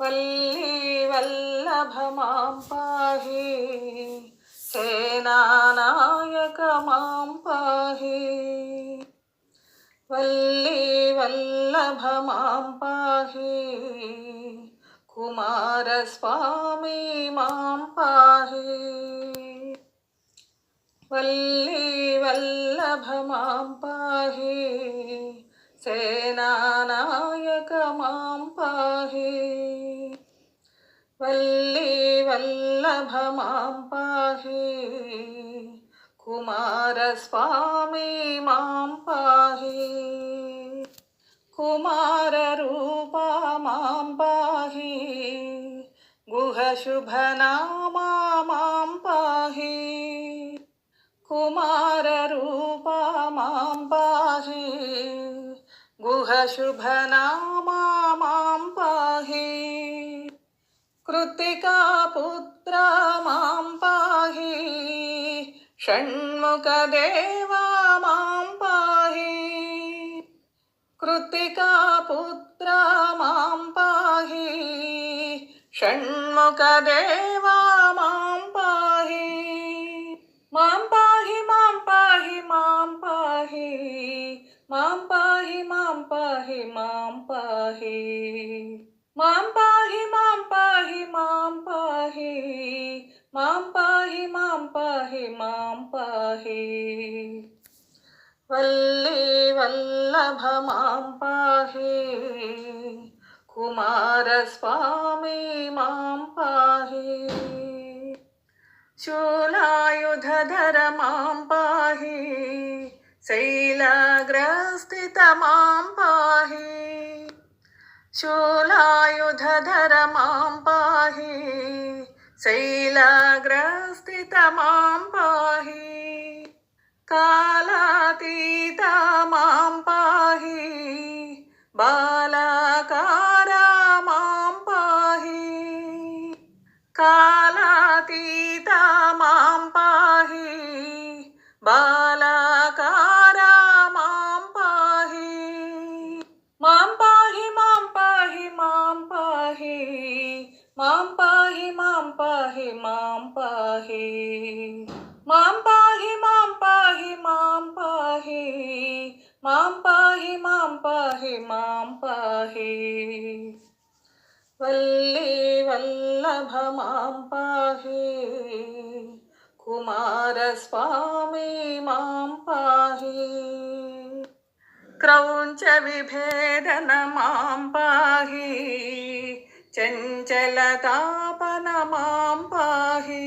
वल्लीवल्लभमां पाहि सेनानायक माँ पाहि वल्लीवल्लभमां पाहि कुमारस्वामी माँ वल्ली वल्लभ पाहि सेनानायक माँ वल्लभ माँ पाहि। कुमारस्वामी माँ पाहि। कुमाररूपा माँ पाहि। गुहशुभनामा माँ पाहि। कुमाररूपा माँ पाहि। गुहशुभनामा षण्मुखदेवा माँ पाहि कृत्तिकापुत्र माँ पाहि षण्मुखदेवा माँ पाहि माँ पाहि माँ पाहि माँ पाहि माँ पाहि माँ पाहि माँ पाहि माँ पाहि माँ पाहि। वल्ली वल्लभ माँ पाहि। कुमारस्वामी माँ पाहि। शूलायुधधर माँ पाहि। शैलग्रस्थित माँ पाहि। माँ शैलग्रस्थित कालातीत माँ पाहि, बालाकार माँ पाहि। कालातीत माँ पाहि, बालाकार माँ पाहि। माँ पाहि माँ पाहि माँ पाहि माँ पाहि माँ पाहि माँ पाहि। माँ പാഹേ മാം പാഹേ വല്ലേ വല്ലഭ മാം പാഹേ क्रौंच विभेदन पाहि। क्रौञ्चविभेदन माँ पाहि माम पाहे।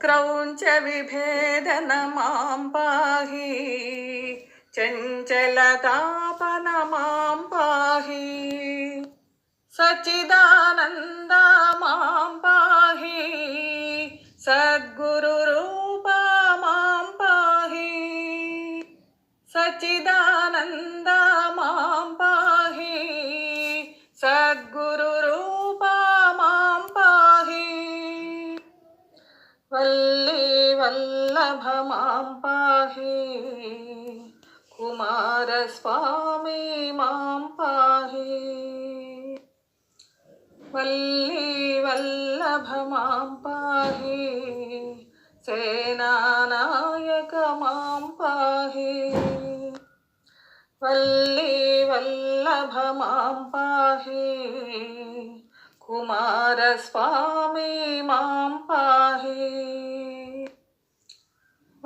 क्रौंच विभेदन माम पाहे। चञ्चलतापन मां पाहि। सच्चिदानन्द मां पाहि। सद्गुरुरूप मां पाहि। सच्चिदानन्द मां पाहि। सद्गुरुरूप मां पाहि। वल्ली वल्लभ मां पाहि कुमारस्वामी माँ पाहि वल्ली वल्लभ माँ पाहि सेनानायक माँ पाहि वल्ली वल्लभ माँ पाहि कुमारस्वामी माँ पाहि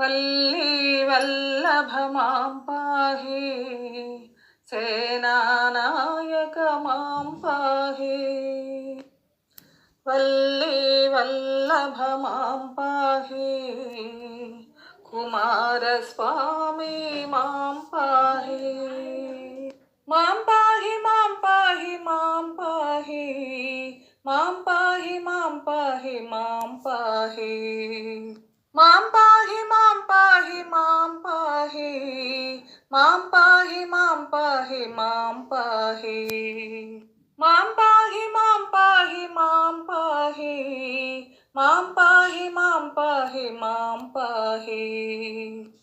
वल्ली वल्लभ माँ पाहि सेनानायक माँ पाहि। वल्ली वल्लभ माँ पाहि, कुमारस्वामी माँ पाहि। माँ पाहि माँ पाहि माँ पाहि माँ पाहि माँ पाहि माँ पाहि। माँ पाहि पाहि पाहे माम पाहे। माम पाहे माम पाहे माम पाहे। माम पाहे माम पाहे माम पाहि।